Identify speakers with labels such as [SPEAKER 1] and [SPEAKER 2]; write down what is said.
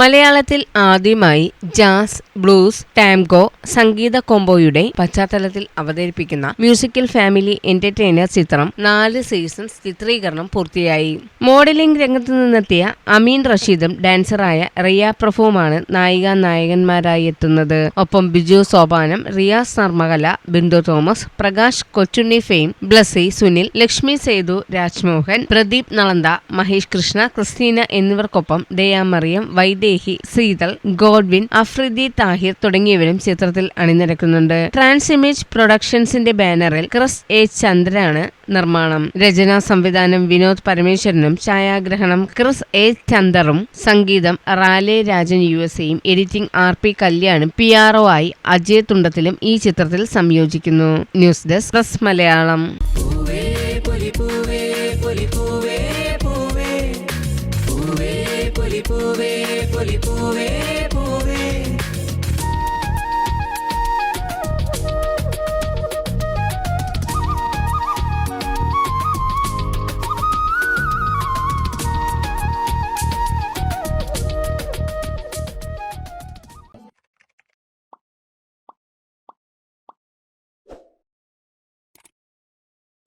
[SPEAKER 1] മലയാളത്തിൽ ആദ്യമായി jazz blues tango സംഗീത കോംബോയുടെ പശ്ചാത്തലത്തിൽ അവതരിപ്പിക്കുന്ന മ്യൂസിക്കൽ ഫാമിലി എന്റർടൈനർ ചിത്രം നാല് സീസൺസ് ചിത്രീകരണം പൂർത്തിയായി. മോഡലിംഗ് രംഗത്ത് നിന്നെത്തിയ അമീൻ റഷീദും ഡാൻസറായ റിയ പ്രഫുവുമാണ് നായിക നായകന്മാരായി എത്തുന്നത്. ഒപ്പം Biju Sopanam Riyas Narmakala Bindu Thomas Prakash Kochunni fame Blessy Sunil Lakshmi Sethu Rajmohan Pradeep Nalanda Mahesh Krishna Christina എന്നിവർക്കൊപ്പം ദയാമറിയം വൈദേഹി സീതൽ ഗോഡ്വിൻ അഫ്രിദി താഹിർ തുടങ്ങിയവരും ചിത്രത്തിൽ അണിനിരക്കുന്നുണ്ട്. ട്രാൻസ് ഇമേജ് പ്രൊഡക്ഷൻസിന്റെ ബാനറിൽ ക്രിസ് എ ചന്ദ്രനാണ് നിർമ്മാണം. രചനാ സംവിധാനം വിനോദ് പരമേശ്വരനും ഛായാഗ്രഹണം ക്രിസ് എ ചന്ദറും സംഗീതം റാലെ രാജൻ യു എസ് എയും എഡിറ്റിംഗ് ആർ പി കല്യാണും പി ആർ ഒ ആയി അജയ് തുണ്ടത്തിലും ഈ ചിത്രത്തിൽ സംയോജിക്കുന്നു. News desk press Malayalam.
[SPEAKER 2] பொலிப்பூவே பொலிப்பூவே